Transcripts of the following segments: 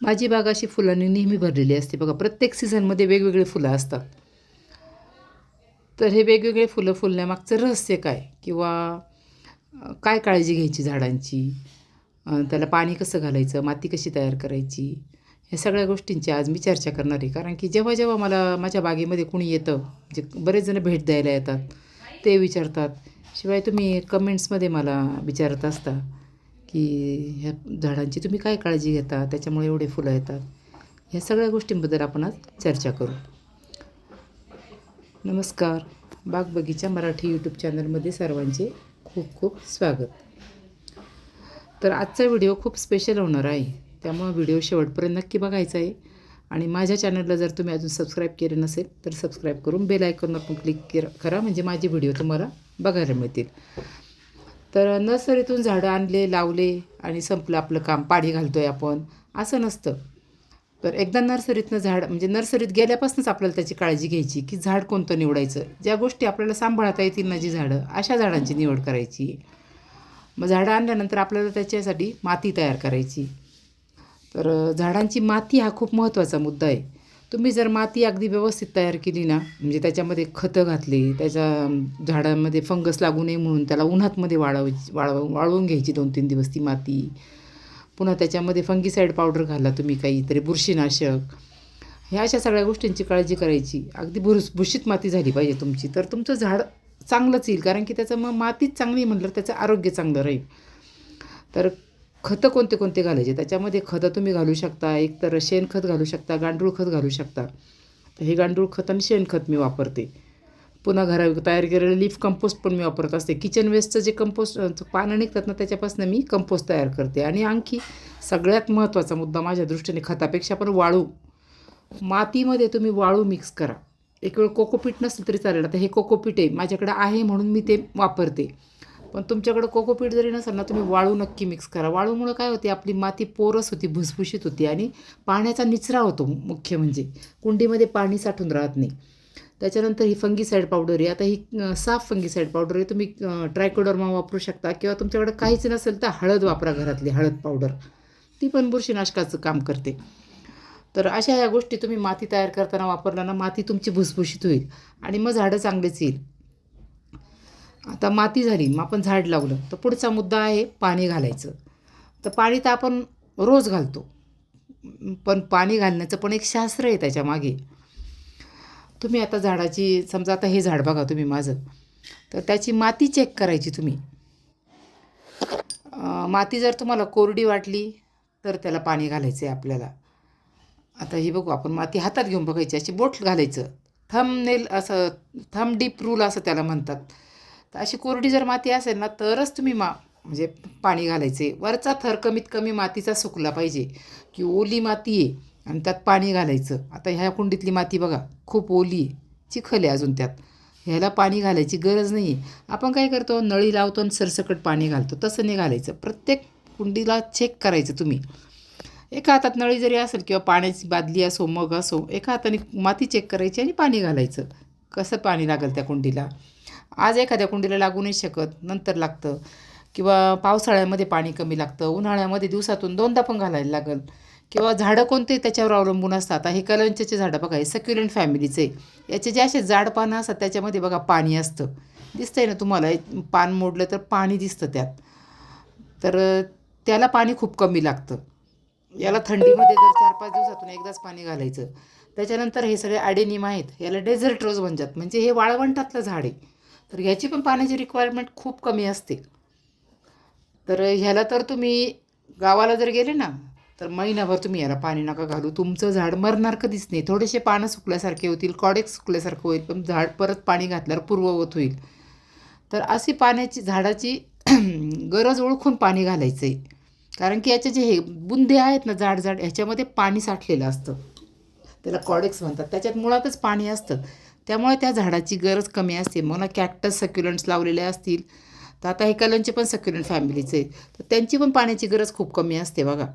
माझी बाग अशी फुलांनी नेहमी भरलेली असते. बघा प्रत्येक सीझनमध्ये वेगवेगळे फुलं असतात. तर हे वेगवेगळे फुलं फुलण्यामागचं रहस्य काय? किंवा काय काळजी घ्यायची झाडांची? त्याला पाणी कसं घालायचं? माती कशी तयार करायची? ह्या सगळ्या गोष्टींची आज मी चर्चा करणार आहे. कारण की जेव्हा जेव्हा मला माझ्या बागेमध्ये कुणी येतं म्हणजे बरेच जण भेट द्यायला येतात ते विचारतात. शिवाय तुम्ही कमेंट्समध्ये मला विचारत असता. की ह्या झाडांची तुम्ही काय काळजी घेता? त्याच्यामुळे एवढे फुलं येतात. ह्या सगळ्या गोष्टींबद्दल आपण आज चर्चा करू. नमस्कार. बाग बगीचा मराठी यूट्यूब चॅनलमध्ये सर्वांचे खूप खूप स्वागत. तर आजचा व्हिडिओ खूप स्पेशल होणार आहे. त्यामुळं व्हिडिओ शेवटपर्यंत नक्की बघायचा आहे. आणि माझ्या चॅनलला जर तुम्ही अजून सबस्क्राईब केले नसेल तर सबस्क्राईब करून बेल आयकॉनवर पण क्लिक करा. म्हणजे माझे व्हिडिओ तुम्हाला बघायला मिळतील. तर नर्सरीतून झाडं आणले लावले आणि संपलं आपलं काम. पाणी घालतो आहे आपण. असं नसतं. तर एकदा नर्सरीतनं झाड म्हणजे नर्सरीत गेल्यापासूनच आपल्याला त्याची काळजी घ्यायची की झाड कोणतं निवडायचं. ज्या गोष्टी आपल्याला सांभाळता येतील ना जी झाडं अशा झाडांची निवड करायची. मग झाडं आणल्यानंतर आपल्याला त्याच्यासाठी माती तयार करायची. तर झाडांची माती हा खूप महत्त्वाचा मुद्दा आहे. तुम्ही जर माती अगदी व्यवस्थित तयार केली ना म्हणजे त्याच्यामध्ये खतं घातली त्याच्या झाडांमध्ये फंगस लागू नये म्हणून त्याला उन्हातमध्ये वाळव वाळव वाळवून घ्यायची दोन तीन दिवस ती माती. पुन्हा त्याच्यामध्ये फंगीसाईड पावडर घाला तुम्ही काहीतरी बुरशीनाशक. ह्या अशा सगळ्या गोष्टींची काळजी करायची. अगदी भुरुस भुशीत माती झाली पाहिजे तुमची. तर तुमचं झाड चांगलंच येईल कारण की त्याचं मग मातीच चांगली म्हटलं त्याचं आरोग्य चांगलं राहील. तर खतं कोणते कोणते घालायचे? त्याच्यामध्ये खतं तुम्ही घालू शकता. एक तर शेणखत घालू शकता गांडूळ खत घालू शकता. तर हे गांडूळ खत आणि शेणखत मी वापरते. पुन्हा घरा तयार केलेलं लीफ कंपोस्ट पण मी वापरत असते. किचन वेस्टचं जे कंपोस्ट पानं निघतात ना त्याच्यापासून मी कंपोस्ट तयार करते. आणि आणखी सगळ्यात महत्त्वाचा मुद्दा माझ्या दृष्टीने खतापेक्षा पण वाळू. मातीमध्ये तुम्ही वाळू मिक्स करा. एक वेळ कोकोपीट नसेल तरी चालेल. आता हे कोकोपीट आहे. माझ्याकडे आहे म्हणून मी ते वापरते. पण तुमच्याकडं कोकोपीट जरी नसेल ना तुम्ही वाळू नक्की मिक्स करा. वाळूमुळं काय होते आपली माती पोरस होती भुसभुशीत होती आणि पाण्याचा निचरा होतो मुख्य म्हणजे. कुंडीमध्ये पाणी साठून राहत नाही. त्याच्यानंतर ही फंगीसाईड पावडर आहे. आता ही साफ फंगीसाईड पावडर आहे. तुम्ही ट्रायकोडर्मा वापरू शकता किंवा तुमच्याकडे काहीच नसेल तर हळद वापरा घरातली हळद पावडर ती पण बुरशीनाशकाचं काम करते. तर अशा ह्या गोष्टी तुम्ही माती तयार करताना वापरला ना माती तुमची भुसभुशीत होईल आणि मग झाडं चांगलीच येईल. आता माती झाली मग आपण झाड लावलं. तर पुढचा मुद्दा आहे पाणी घालायचं. तर पाणी तर आपण रोज घालतो. पण पाणी घालण्याचं पण एक शास्त्र आहे त्याच्यामागे तुम्ही आता झाडाची समजा आता हे झाड बघा तुम्ही माझं. तर त्याची माती चेक करायची तुम्ही. माती जर तुम्हाला कोरडी वाटली तर त्याला पाणी घालायचं आहे आपल्याला. आता हे बघू आपण माती हातात घेऊन बघायची अशी बोट घालायचं. थम नेल असं थम डीप रूल असं त्याला म्हणतात. तर अशी कोरडी जर माती असेल ना तरच तुम्ही मा म्हणजे पाणी घालायचे. वरचा थर कमीत कमी मातीचा सुकला पाहिजे. की ओली माती आहे आणि त्यात पाणी घालायचं. आता ह्या कुंडीतली माती बघा खूप ओली आहे. चिखल आहे अजून त्यात. ह्याला पाणी घालायची गरज नाही आहे आपण काय करतो नळी लावतो आणि सरसकट पाणी घालतो. तसं नाही घालायचं. प्रत्येक कुंडीला चेक करायचं तुम्ही. एका हातात नळी जरी असेल किंवा पाण्याची बादली असो मग असो एका हाताने माती चेक करायची आणि पाणी घालायचं. कसं पाणी लागेल त्या कुंडीला? आज एखाद्या कुंडीला लागू नाही शकत नंतर लागतं. किंवा पावसाळ्यामध्ये पाणी कमी लागतं उन्हाळ्यामध्ये दिवसातून दोनदा पण घालायला लागेल. किंवा झाडं कोणते त्याच्यावर अवलंबून असतात आता हे कलंच्याचे झाडं बघा हे सक्युलंट फॅमिलीचे याचे जे असे जाड पानं असतात त्याच्यामध्ये बघा पाणी असतं. दिसतंय ना तुम्हाला पान मोडलं तर पाणी दिसतं त्यात. तर त्याला पाणी खूप कमी लागतं. याला थंडीमध्ये जर चार पाच दिवसातून एकदाच पाणी घालायचं त्याच्यानंतर हे सगळे ॲडेनिम आहेत. याला डेझर्ट रोज म्हणतात. म्हणजे हे वाळवंटातलं झाड आहे. तर ह्याची पण पाण्याची रिक्वायरमेंट खूप कमी असते. तर ह्याला तर तुम्ही गावाला जर गेले ना तर महिनाभर तुम्ही याला पाणी नका घालू. तुमचं झाड मरणार कधीच नाही. थोडेसे पानं सुकल्यासारखे होतील कॉडेक्स सुकल्यासारखं होईल पण झाड परत पाणी घातल्यावर पूर्ववत होईल. तर अशी पाण्याची झाडाची गरज ओळखून पाणी घालायचं आहे कारण की याचे जे हे बुंदे आहेत ना जाड जाड ह्याच्यामध्ये पाणी साठलेलं असतं. त्याला कॉडेक्स म्हणतात. त्याच्यात मुळातच पाणी असतं. त्यामुळे त्या झाडाची गरज कमी असते. मला कॅक्टस सक्युलंट्स लावलेले असतील. तर आता हे कलंचे पण सक्युलंट फॅमिलीचे आहेत तर त्यांची पण पाण्याची गरज खूप कमी असते बघा.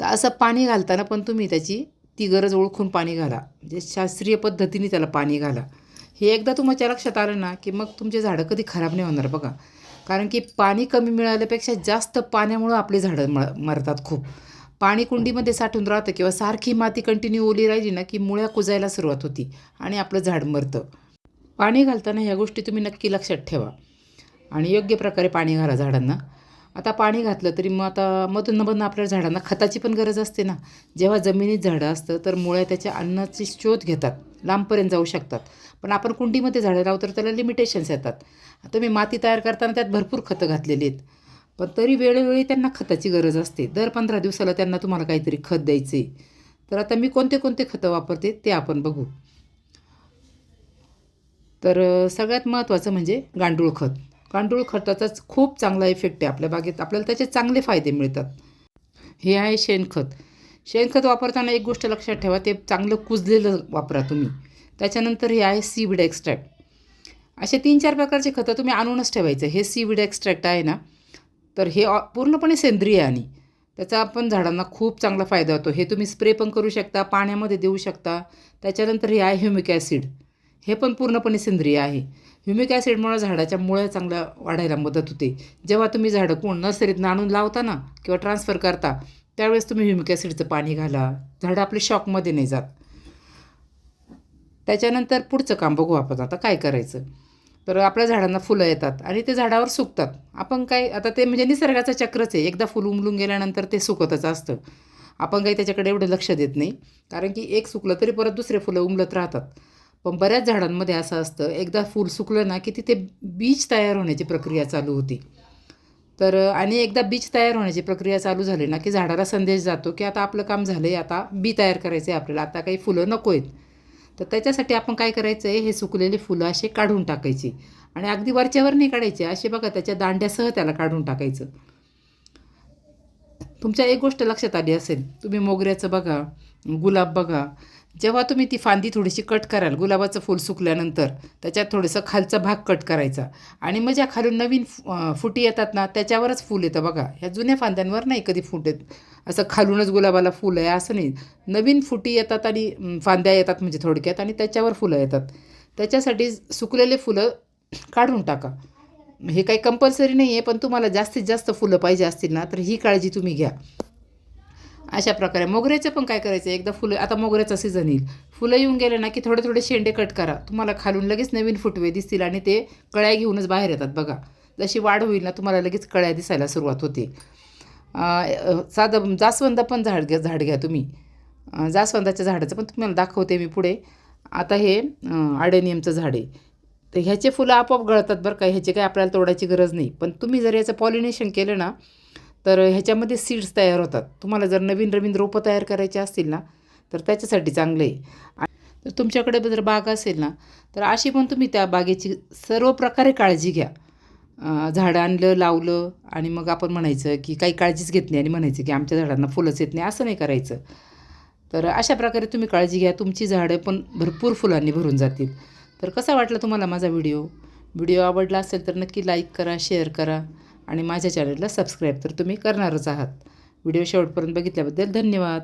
तर असं पाणी घालताना पण तुम्ही त्याची ती गरज ओळखून पाणी घाला. म्हणजे शास्त्रीय पद्धतीने त्याला पाणी घाला. हे एकदा तुमच्या लक्षात आलं ना की मग तुमचे झाडं कधी खराब नाही होणार बघा. कारण की पाणी कमी मिळाल्यापेक्षा जास्त पाण्यामुळं आपली झाडं म मरतात खूप. पाणी कुंडीमध्ये साठून राहतं किंवा सारखी माती कंटिन्यू ओली राहिली ना की मुळ्या कुजायला सुरुवात होती आणि आपलं झाड मरतं. पाणी घालताना ह्या गोष्टी तुम्ही नक्की लक्षात ठेवा. आणि योग्य प्रकारे पाणी घाला झाडांना. आता पाणी घातलं तरी मग आता मधून मधून आपल्या झाडांना खताची पण गरज असते ना. जेव्हा जमिनीत झाडं असतं तर मुळ्या त्याच्या अन्नाची शोध घेतात. लांबपर्यंत जाऊ शकतात. पण आपण कुंडीमध्ये झाडं लावतो तर त्याला लिमिटेशन्स येतात. तुम्ही माती तयार करताना त्यात भरपूर खतं घातलेली आहेत. पण तरी वेळोवेळी त्यांना खताची गरज असते. दर पंधरा दिवसाला त्यांना तुम्हाला काहीतरी खत द्यायचे. तर आता मी कोणते कोणते खतं वापरते ते आपण बघू. तर सगळ्यात महत्त्वाचं म्हणजे गांडूळ खत. गांडूळ खताचाच खूप चांगला इफेक्ट आहे आपल्या बागेत. आपल्याला त्याचे चांगले फायदे मिळतात. हे आहे शेणखत शेणखत वापरताना एक गोष्ट लक्षात ठेवा ते चांगलं कुजलेलं वापरा तुम्ही. त्याच्यानंतर हे आहे सीविड एक्स्ट्रॅक्ट. असे तीन चार प्रकारचे खतं तुम्ही आणूनच ठेवायचं. हे सीविड एक्स्ट्रॅक्ट आहे ना तर हे ऑ- पूर्णपणे सेंद्रिय आणि त्याचा आपण झाडांना खूप चांगला फायदा होतो. हे तुम्ही स्प्रे पण करू शकता पाण्यामध्ये देऊ शकता. त्याच्यानंतर हे आहे ह्युमिक ॲसिड. हे पण पूर्णपणे सेंद्रिय आहे. ह्युमिक ॲसिडमुळे झाडाच्या मुळ्या चांगल्या वाढायला मदत होते. जेव्हा तुम्ही झाडं कोण नर्सरीतनं आणून लावता ना किंवा ट्रान्सफर करता त्यावेळेस तुम्ही ह्युमिक ॲसिडचं पाणी घाला. झाडं आपले शॉकमध्ये नाही जात. त्याच्यानंतर पुढचं काम बघू आपण आता काय करायचं. तर आपल्या झाडांना फुलं येतात आणि ते झाडावर सुकतात. आपण काय आता ते म्हणजे निसर्गाचं चक्रच आहे. एकदा फुल उमलून गेल्यानंतर ते सुकतच असतं. आपण काही त्याच्याकडे एवढं लक्ष देत नाही. कारण की एक सुकलं तरी परत दुसरे फुलं उमलत राहतात. पण बऱ्याच झाडांमध्ये असं असतं एकदा फूल सुकलं ना की तिथे बीज तयार होण्याची प्रक्रिया चालू होती. तर आणि एकदा बीज तयार होण्याची प्रक्रिया चालू झाली ना की झाडाला संदेश जातो की आता आपलं काम झालं आहे आता बी तयार करायचं आहे आपल्याला. आता काही फुलं नको आहेत. तर त्याच्यासाठी आपण काय करायचं आहे हे सुकलेली फुलं असे काढून टाकायची. आणि अगदी वरच्यावर नाही काढायचे असे बघा त्याच्या दांड्यासह त्याला काढून टाकायचं. तुमच्या एक गोष्ट लक्षात आली असेल तुम्ही मोगऱ्याचं बघा गुलाब बघा जेव्हा तुम्ही ती फांदी थोडीशी कट कराल गुलाबाचं फूल सुकल्यानंतर त्याच्यात थोडंसं खालचा भाग कट करायचा. आणि मग ज्या खालून नवीन फुटी येतात ना त्याच्यावरच फूल येतं बघा. ह्या जुन्या फांद्यांवर नाही कधी फूट येत. असं खालूनच गुलाबाला फुलं आहे असं नाही. नवीन फुटी येतात आणि फांद्या येतात म्हणजे थोडक्यात आणि त्याच्यावर फुलं येतात. त्याच्यासाठी सुकलेले फुलं काढून टाका. हे काही कंपल्सरी नाही आहे पण तुम्हाला जास्तीत जास्त फुलं पाहिजे असतील ना तर ही काळजी तुम्ही घ्या. अशा प्रकारे. मोगऱ्याचं पण काय करायचं? एकदा फुलं आता मोगऱ्याचा सीझन येईल. फुलं येऊन गेले ना की थोडे थोडे शेंडे कट करा. तुम्हाला खालून लगेच नवीन फुटवे दिसतील आणि ते कळ्या घेऊनच बाहेर येतात बघा. जशी वाढ होईल ना तुम्हाला लगेच कळ्या दिसायला सुरुवात होते. साधं जास्वंद पण झाड घ्या झाड घ्या तुम्ही. जास्वंदाच्या झाडाचं पण तुम्हाला दाखवते मी पुढे. आता हे आडेनियमचं झाड आहे. तर ह्याचे फुलं आपोआप गळतात बरं का. ह्याचे काही आपल्याला तोडायची गरज नाही. पण तुम्ही जर याचं पॉलिनेशन केलं ना तर ह्याच्यामध्ये सीड्स तयार होतात. तुम्हाला जर नवीन नवीन रोपं तयार करायची असतील ना तर त्याच्यासाठी चांगलं आहे. तर तुमच्याकडे जर बाग असेल ना तर अशी पण तुम्ही त्या बागेची सर्व प्रकारे काळजी घ्या. झाडं आणलं लावलं आणि मग आपण म्हणायचं की काही काळजीच घेत नाही आणि म्हणायचं की आमच्या झाडांना फुलंच येत नाही असं नाही करायचं. तर अशा प्रकारे तुम्ही काळजी घ्या. तुमची झाडं पण भरपूर फुलांनी भरून जातील. तर कसा वाटला तुम्हाला माझा व्हिडिओ? व्हिडिओ आवडला असेल तर नक्की लाईक करा शेअर करा. आणि माझ्या चॅनलला सबस्क्राईब तर तुम्ही करणारच आहात. व्हिडिओ शेवटपर्यंत बघितल्याबद्दल धन्यवाद.